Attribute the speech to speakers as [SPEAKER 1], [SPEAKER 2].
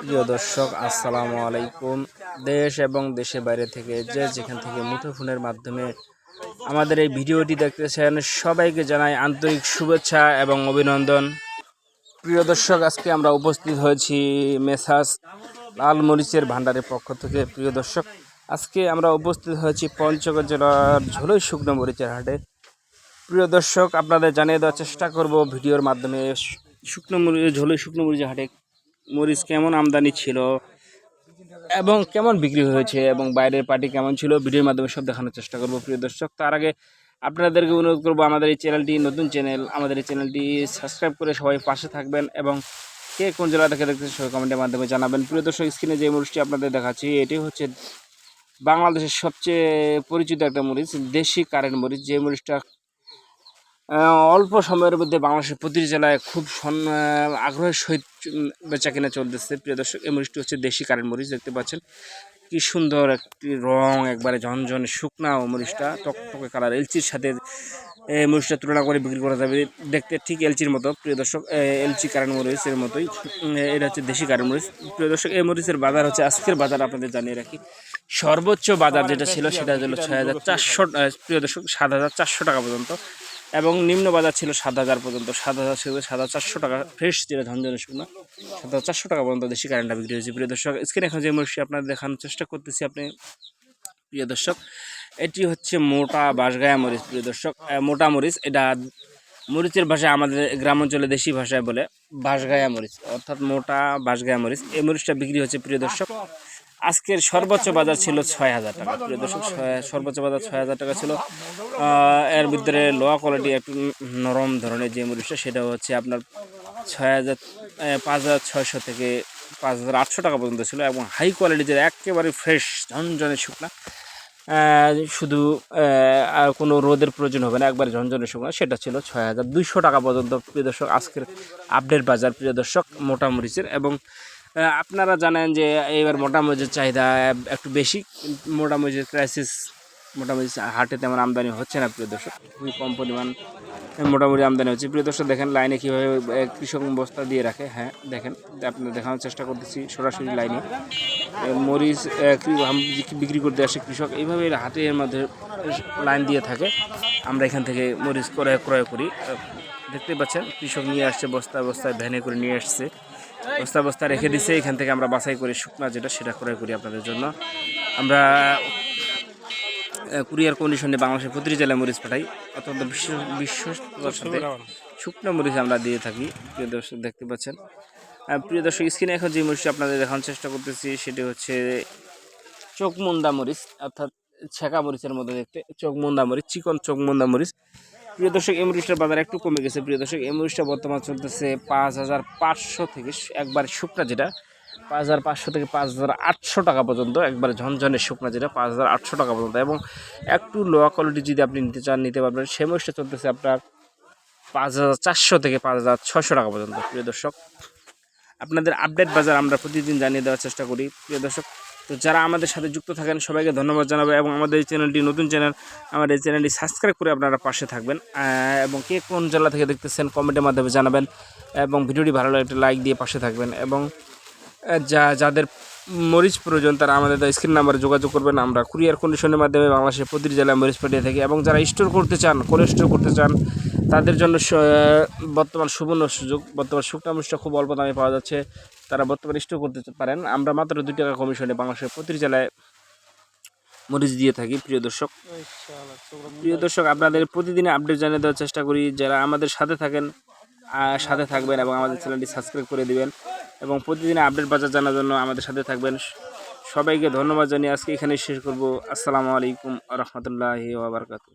[SPEAKER 1] প্রিয় দর্শক, আসসালামু আলাইকুম। দেশ এবং দেশের বাইরে থেকে যে যেখান থেকে মুঠোফোনের মাধ্যমে আমাদের এই ভিডিওটি দেখতেছেন, সবাইকে জানাই আন্তরিক শুভেচ্ছা এবং অভিনন্দন। প্রিয় দর্শক, আজকে আমরা উপস্থিত হয়েছি মেসাস লাল মরিচের ভান্ডারের পক্ষ থেকে। প্রিয় দর্শক, আজকে আমরা উপস্থিত হয়েছি পঞ্চগড় জেলার ঝোলই শুকনো মরিচের হাটে। প্রিয় দর্শক, আপনাদের জানিয়ে দেওয়ার চেষ্টা করব ভিডিওর মাধ্যমে শুকনো মরিচ ঝোলই শুকনো মরিচের হাটে মরিচ কেমন আমদানি ছিল? এবং কেমন বিক্রি হয়েছে? এবং বাইরের পার্টি কেমন ছিল? ভিডিওর মাধ্যমে সব দেখানোর চেষ্টা করব, প্রিয় দর্শক। তার আগে আপনাদেরকে অনুরোধ করব, আমাদের এই চ্যানেলটি নতুন চ্যানেল, আমাদের এই চ্যানেলটি সাবস্ক্রাইব করে সবাই পাশে থাকবেন এবং কে কোন জেলা থেকে দেখতেছেন সবাই কমেন্টের মাধ্যমে জানাবেন। প্রিয় দর্শক স্ক্রিনে যে মরিচটি আপনাদের দেখাচ্ছি, এটি হচ্ছে বাংলাদেশের সবচেয়ে পরিচিত একটা মরিচ, দেশি কারেন্ট মরিচ। যে মরিচটা অল্প সময়ের মধ্যে বাংলাদেশের প্রতিটি জেলায় খুব আগ্রহের সহিত বেচা কেনা চলতেছে। প্রিয় দর্শক, এই মরিচটি হচ্ছে দেশি কারেন্ট মরিচ, দেখতে পাচ্ছেন। কি সুন্দর একটি রং, একবারে ঝনঝনে শুকনা ও মরিচটা, টকটকে কালার। এলচির সাথে এই মরিচটা তুলনা করে বিক্রি করা যাবে। দেখতে ঠিক এলচির মতো। প্রিয় দর্শক এলচি কারেন্ট মরিচ এর মতোই। এটা হচ্ছে দেশি কারেন্ট মরিচ। প্রিয় দর্শক, এই মরিচের বাজার হচ্ছে আজকের বাজার, আপনাদের জানিয়ে রাখি। সর্বোচ্চ বাজার যেটা ছিল, সেটা হলো ছয় হাজার চারশো, প্রিয় দর্শক, সাত হাজার চারশো টাকা পর্যন্ত। এবং নিম্ন বাজার ছিল সাত হাজার পর্যন্ত। সাত হাজার ছিল, সাত হাজার চারশো টাকা ফ্রেশ ছিল ঝঞ্ঝনে শুকনো। সাত হাজার চারশো টাকা পর্যন্ত দেশি কারেন্টটা বিক্রি হয়েছে। প্রিয় দর্শক স্ক্রিনে এখন যে মরিচটি আপনার দেখানোর চেষ্টা করতেছি আপনি, প্রিয় দর্শক, এটি হচ্ছে মোটা বাঁশগায়া মরিচ, প্রিয় দর্শক। মোটা মরিচ, এটা মরিচের ভাষায় আমাদের গ্রাম অঞ্চলে দেশি ভাষায় বলে বাঁশগায়া মরিচ, অর্থাৎ মোটা বাঁশগায়া মরিচ। এই মরিচটা বিক্রি হচ্ছে, প্রিয় দর্শক আজকের সর্বোচ্চ বাজার ছিল ছয় হাজার টাকা। প্রিয় দর্শক সর্বোচ্চ বাজার ছয় হাজার টাকা ছিল। এর ভিতরে লোয়া কোয়ালিটি একটু নরম ধরনের যে মরিচটা সেটা হচ্ছে আপনার ছয় হাজার পাঁচ হাজার ছয়শো থেকে পাঁচ হাজার আটশো টাকা পর্যন্ত ছিল এবং হাই কোয়ালিটি যে একেবারে ফ্রেশ ঝনঝনে শুকনা। শুধু আর কোনো রোদের প্রয়োজন হবে না, একবার ঝনঝনে শুকনো, সেটা ছিল ছয় হাজার দুইশো টাকা পর্যন্ত। প্রিয় দর্শক, আজকের আপডেট বাজার, প্রিয় দর্শক মোটা মরিচের এবং আপনারা জানেন যে এবার মোটা মরিচের চাহিদা একটু বেশি কিন্তু মোটা মরিচের ক্রাইসিস মোটামুটি হাটে তেমন আমদানি হচ্ছে না, প্রিয় দর্শক। খুবই কম পরিমাণ মোটামুটি আমদানি হচ্ছে। প্রিয় দর্শক, দেখেন লাইনে কীভাবে কৃষক বস্তা দিয়ে রাখে। হ্যাঁ দেখেন আপনার দেখানোর চেষ্টা করতেছি সরাসরি লাইনে। মরিচ বিক্রি- করতে আসে কৃষক, এইভাবে হাটের মধ্যে লাইন দিয়ে থাকে। আমরা এখান থেকে মরিচ ক্রয় ক্রয় করি। দেখতে পাচ্ছেন, কৃষক নিয়ে আসছে বস্তা বস্তায় ভ্যানে করে নিয়ে আসছে। বস্তা বস্তা রেখে দিছে, এখান থেকে আমরা বাছাই করে শুকনা যেটা সেটা ক্রয় করি আপনাদের জন্য। আমরা কুরিয়ার কন্ডিশনে বাংলাদেশের প্রতিটি জেলায় মরিচ পাঠাই। অত্যন্ত বিশ্ব বিশ্বস্ততার সাথে শুকনো মরিচ আমরা দিয়ে থাকি, প্রিয় দর্শক দেখতে পাচ্ছেন। প্রিয় দর্শক, স্ক্রিনে এখন যে মরিচটা আপনাদের দেখানোর চেষ্টা করতেছি, সেটি হচ্ছে চোখমুন্দা মরিচ, অর্থাৎ ছেঁকা মরিচের মধ্যে দেখতে। চোখমুন্দা মরিচ, চিকন চোখমুন্দা মরিচ। প্রিয় দর্শক, এই মরিচটার বাজার একটু কমে গেছে। প্রিয় দর্শক, এই মরিচটা বর্তমান চলতেছে পাঁচ হাজার পাঁচশো থেকে একবার শুকনা যেটা। পাঁচ হাজার পাঁচশো থেকে পাঁচ হাজার আটশো টাকা পর্যন্ত, একবারে ঝনঝনে শুকনা যেটা, পাঁচ হাজার আটশো টাকা পর্যন্ত। এবং একটু লোয়া কোয়ালিটি যদি আপনি নিতে চান, নিতে পারবেন সে মরিচটা চলতেছে আপনার পাঁচ হাজার চারশো থেকে পাঁচ হাজার ছশো টাকা পর্যন্ত। প্রিয় দর্শক, আপনাদের আপডেট বাজার আমরা প্রতিদিন জানিয়ে দেওয়ার চেষ্টা করি। প্রিয় দর্শক তো যারা আমাদের সাথে যুক্ত থাকেন, সবাইকে ধন্যবাদ জানাব এবং আমাদের এই চ্যানেলটি নতুন চ্যানেল, আমাদের এই চ্যানেলটি সাবস্ক্রাইব করে আপনারা পাশে থাকবেন। এবং কে কোন জেলা থেকে দেখতেছেন, কমেন্টের মাধ্যমে জানাবেন এবং ভিডিওটি ভালো লাগে একটা লাইক দিয়ে পাশে থাকবেন এবং যা, যাদের মরিচ প্রয়োজন তারা আমাদের স্ক্রিন নাম্বারে যোগাযোগ করবেন। আমরা কুরিয়ার কন্ডিশনের মাধ্যমে বাংলাদেশের প্রতিটি জেলায় মরিচ পাঠিয়ে থাকি এবং যারা স্টোর করতে চান কোল্ড স্টোর করতে চান, তাদের জন্য বর্তমান সুবর্ণ সুযোগ। বর্তমান শুকনা মরিচটা খুব অল্প দামে পাওয়া যাচ্ছে। তারা বর্তমানে স্টোর করতে পারেন। আমরা মাত্র দুই টাকা কমিশনে বাংলাদেশের প্রতিটি জেলায় মরিচ দিয়ে থাকি প্রিয় দর্শক। প্রিয় দর্শক আপনাদের প্রতিদিনে আপডেট জানিয়ে দেওয়ার চেষ্টা করি। যারা আমাদের সাথে থাকেন সাথে থাকবেন এবং আমাদের চ্যানেলটি সাবস্ক্রাইব করে দিবেন এবং প্রতিদিনে আপডেট বাজার জানার জন্য আমাদের সাথে থাকবেন। সবাইকে ধন্যবাদ জানিয়ে আজকে এখানে শেষ করব। আসসালামু আলাইকুম রহমতুল্লাহি ওবরকাতু